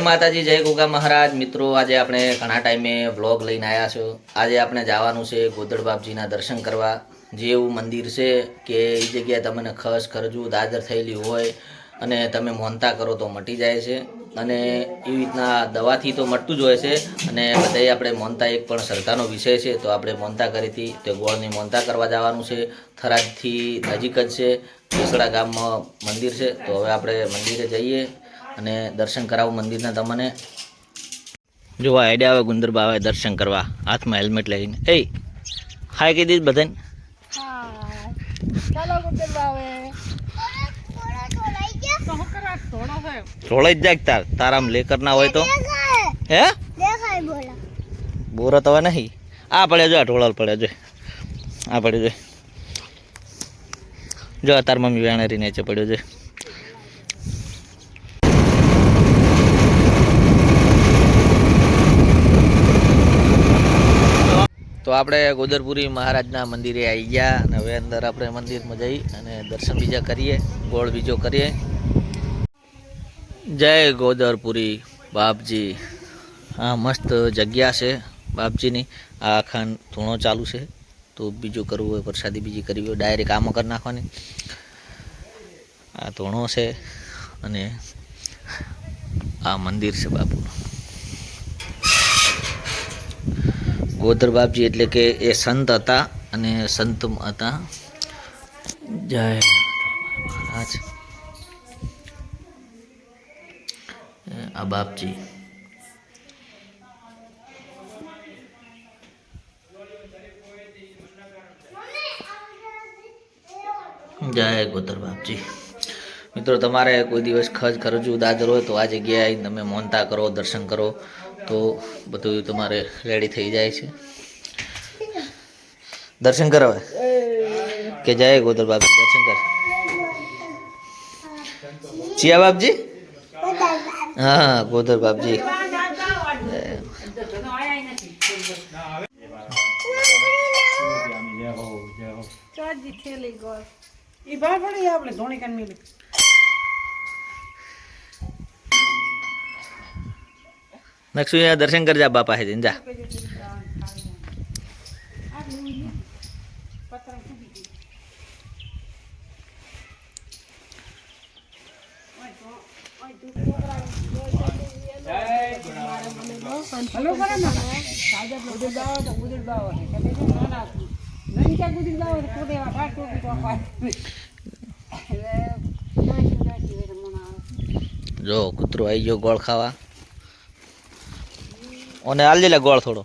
માતાજી, જય ગોગા મહારાજ. મિત્રો, આજે આપણે ઘણા ટાઈમે વ્લોગ લઈને આવ્યા છો. આજે આપણે જવાનું છે ગોદડ બાપજીના દર્શન કરવા. જે એવું મંદિર છે કે એ જગ્યાએ તમને ખસ, ખરજુ, દાદર થયેલી હોય અને તમે મોનતા કરો તો મટી જાય છે. અને એવી રીતના દવાથી તો મટતું જ હોય છે. અને બધાએ આપણે મોનતા એક પણ શ્રદ્ધાનો વિષય છે, તો આપણે મોનતા કરી હતી. તે ગોળની મોનતા કરવા જવાનું છે. થરાદથી નજીક જ છે. કેસડા ગામમાં મંદિર છે. તો હવે આપણે મંદિરે જઈએ. અને દર્શન કરાવું મંદિરના તમને. જોવા આઈડિયા આવે ગુંદરબા આવે દર્શન કરવા હાથમાં હેલ્મેટ લઈને. એ હાય કહી દીધી બધાને. ગુંદર બાવે. થોડો જ જાગ તાર. તારામ લેકર ના હોય તો. હે? બોરો તો નહીં. આ પડે જો ઢોળલ પડે જો. આ પડે જો. જો તાર મમ્મી વેણરી નીચે પડ્યો છે. તો આપણે ગોદરપુરી મહારાજના મંદિરે આવી ગયા અને હવે અંદર આપણે મંદિરમાં જઈ અને દર્શન બીજા કરીએ, ગોળ બીજો કરીએ. જય ગોદરપુરી, બાપજી. આ મસ્ત જગ્યા છે બાપજીની. આ આખા ધૂણો ચાલુ છે. તો બીજું કરવું હોય પ્રસાદી બીજી કરવી હોય, ડાયરેક્ટ આમાં કરી નાખવાની. આ ધૂણો છે અને આ મંદિર છે બાપુનું. ગોદર બાપજી એટલે કે એ સંત હતા અને સંત હતા. જય મહારાજ. આ બાપજી. જય ગોતર બાપજી. મિત્રો, તમારે કોઈ દિવસ ખર્ચ ખર્ચું દાદર હોય તો આ જગ્યાએ તમે મોનતા કરો, દર્શન કરો. તો બધું તમારે રેડી થઈ જાય છે. દર્શન કરાવે કે જાય ગોદર બાપજી, દર્શન કર. ચિયા બાપજી? હા ગોદર બાપજી. આપણે પાય દર્શન કરજા બાપા એટલે જા. જો કૂતરો આવી ગયો ગોળ ખાવા. ઓને હાલ લે ગોળ થોડો.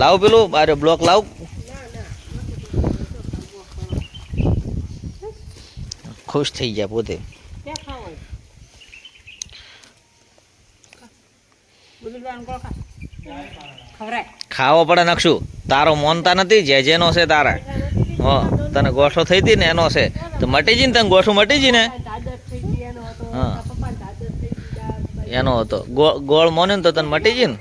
લાવ પેલું અરે બ્લોક લાવ. ખુશ થઈ ગયા પોતે. ક્યાં ખાવો પડે નકશું. તારો મોનતા નથી, જે જેનો છે તારા. હ, તને ગોઠો થઈ હતી ને એનો છે. તો મટી જઈને તને ગોઠું મટી જઈને? હા. એનો હતો. ગોળ મોને તો તને મટી જઈને?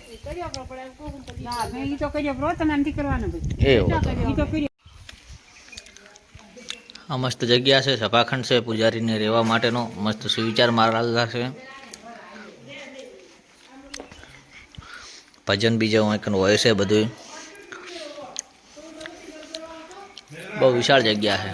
આ મસ્ત જગ્યા છે, સભાખંડ છે, પૂજારીને રહેવા માટેનો. મસ્ત સુવિચાર મારેલા છે. ભજન બીજા એક હોય છે બધું બહુ વિશાળ જગ્યા છે.